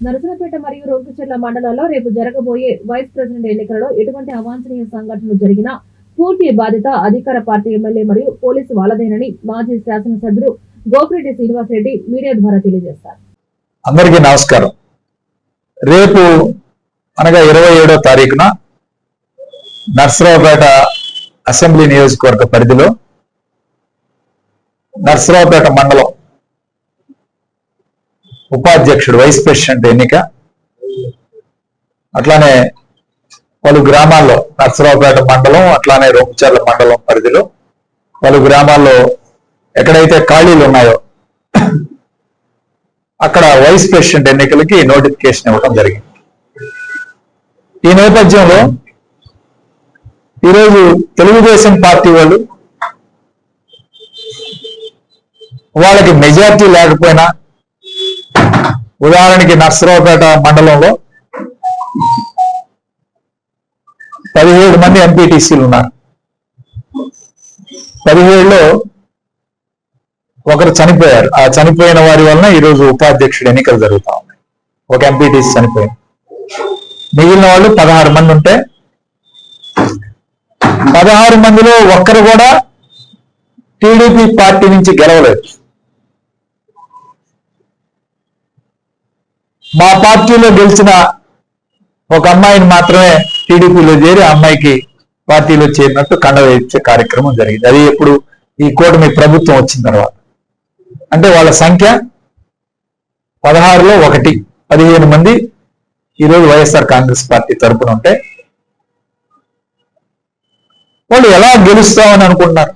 నరసనపేట మరియు రొంకుచెర్ల మండలాల్లో రేపు జరగబోయే వైస్ ప్రెసిడెంట్ ఎన్నికలలో ఎటువంటి అవాంఛనీయ సంఘటనలు జరిగినా పూర్తి బాధ్యత అధికార పార్టీ ఎమ్మెల్యే మరియు పోలీసు వాళ్ళదేనని మాజీ శాసనసభ్యుడు గోపిరెడ్డి శ్రీనివాసరెడ్డి మీడియా ద్వారా తెలియజేశారు అందరికీ నమస్కారం. రేపు అనగా ఇరవై ఏడో తారీఖున నర్సరావుపేట అసెంబ్లీ నియోజకవర్గ పరిధిలో నర్సరావుపేట మండలం ఉపాధ్యక్షుడు వైస్ ప్రెసిడెంట్ ఎన్నిక. అట్లానే పలు గ్రామాల్లో నర్సరావుపేట మండలం అట్లానే రొంచర్ల మండలం పరిధిలో పలు గ్రామాల్లో ఎక్కడైతే ఖాళీలు ఉన్నాయో అక్కడ వైస్ ప్రెసిడెంట్ ఎన్నికలకి నోటిఫికేషన్ ఇవ్వడం జరిగింది. ఈ నేపథ్యంలో ఈరోజు తెలుగుదేశం పార్టీ వాళ్ళు వాళ్ళకి మెజార్టీ లేకపోయినా ఉదాహరణకి నర్సరావుపేట మండలంలో పదిహేడు మంది ఎంపీటీసీలు ఉన్నారు. పదిహేడులో ఒకరు చనిపోయారు. ఆ చనిపోయిన వారి వలన ఈరోజు ఉపాధ్యక్షుడు ఎన్నికలు జరుగుతా ఉన్నాయి. ఒక ఎంపీటీసీ చనిపోయింది. మిగిలిన వాళ్ళు పదహారు మంది ఉంటే పదహారు మందిలో ఒక్కరు కూడా టీడీపీ పార్టీ నుంచి గెలవలేదు. మా పార్టీలో గెలిచిన ఒక అమ్మాయిని మాత్రమే టీడీపీలో చేరి అమ్మాయికి పార్టీలో చేరినట్టు కండ కార్యక్రమం జరిగింది. అది ఎప్పుడు ఈ కూటమి ప్రభుత్వం వచ్చిన తర్వాత. అంటే వాళ్ళ సంఖ్య పదహారులో ఒకటి. పదిహేను మంది ఈరోజు వైఎస్ఆర్ కాంగ్రెస్ పార్టీ తరపున ఉంటే వాళ్ళు ఎలా గెలుస్తామని అనుకుంటున్నారు?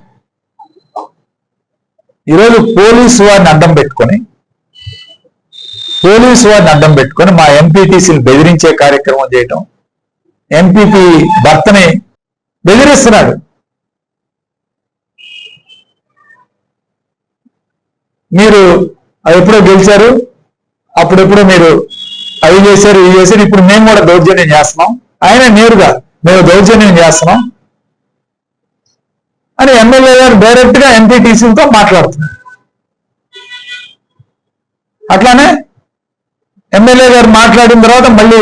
ఈరోజు పోలీసు వారిని అడ్డం పెట్టుకొని పోలీసు వారిని అడ్డం పెట్టుకొని మా ఎంపీటీసీని బెదిరించే కార్యక్రమం చేయటం ఎంపీపీ భర్తని బెదిరిస్తున్నాడు. మీరు అది ఎప్పుడో గెలిచారు అప్పుడెప్పుడో మీరు అవి చేశారు ఇవి చేశారు ఇప్పుడు మేము కూడా దౌర్జన్యం చేస్తున్నాం. ఆయన నేరుగా మేము దౌర్జన్యం చేస్తున్నాం అని ఎమ్మెల్యే గారు డైరెక్ట్గా ఎంపీటీసీలతో మాట్లాడుతున్నారు. అట్లానే ఎమ్మెల్యే గారు మాట్లాడిన తర్వాత మళ్ళీ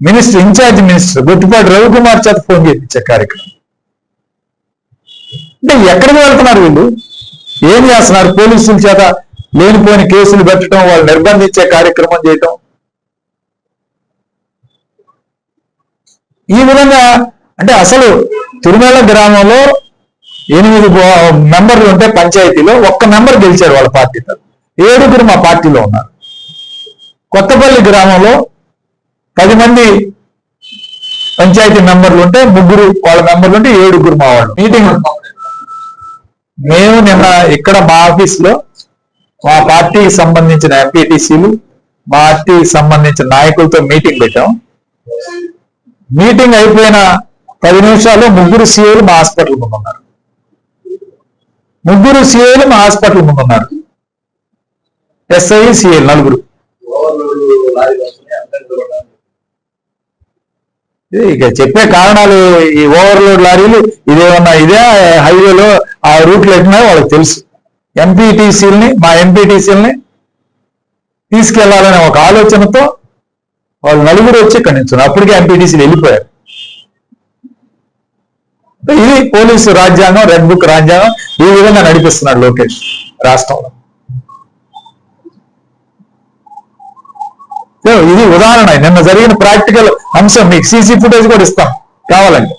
minister in charge minister Guttipati Ravikumar చేత ఫోన్ చేయించే కార్యక్రమం. అంటే ఎక్కడికి వెళ్తున్నారు వీళ్ళు? ఏం చేస్తున్నారు? పోలీసుల చేత లేనిపోయిన కేసులు పెట్టడం వాళ్ళు నిర్బంధించే కార్యక్రమం చేయటం. ఈ విధంగా అంటే అసలు తిరుమల గ్రామంలో ఎనిమిది మెంబర్లు ఉంటే పంచాయతీలో ఒక్క మెంబర్ గెలిచారు వాళ్ళ పార్టీ ఏడుగురు మా పార్టీలో ఉన్నారు. కొత్తపల్లి గ్రామంలో పది మంది పంచాయతీ మెంబర్లు ఉంటే ముగ్గురు వాళ్ళ మెంబర్లు ఉంటే ఏడుగురు మా వాళ్ళు. మీటింగ్ మేము నిన్న ఇక్కడ మా ఆఫీస్లో మా పార్టీకి సంబంధించిన ఎంపీటీసీలు మా పార్టీకి సంబంధించిన నాయకులతో మీటింగ్ పెట్టాం. మీటింగ్ అయిపోయిన పది నిమిషాలు ముగ్గురు సీఏలు మా హాస్పిటల్ ముందు ఉన్నారు. ముగ్గురు సీఏలు మా హాస్పిటల్ ముందు ఉన్నారు. ఎస్ఐ సిఏలు నలుగురు. ఇక చెప్పే కారణాలు ఈ ఓవర్లోడ్ లారీలు ఇదేమన్నా ఇదే హైవేలో ఆ రూట్లు ఎట్టినా వాళ్ళకి తెలుసు. ఎంపీటీసీలని మా ఎంపీటీసీలని తీసుకెళ్ళాలనే ఒక ఆలోచనతో వాళ్ళు నలుగురు వచ్చి ఇక్కడ నిల్చున్నారు అప్పటికే ఎంపీటీసీలు వెళ్ళిపోయారు. ఇది పోలీసు రాజ్యాంగం రెడ్ బుక్ రాజ్యాంగం ఈ విధంగా నడిపిస్తున్నాడు లోకేష్ రాష్ట్రంలో. ఇది ఉదాహరణ. నిన్న జరిగిన ప్రాక్టికల్ అంశం మీకు సీసీ ఫుటేజ్ కూడా ఇస్తాం కావాలండి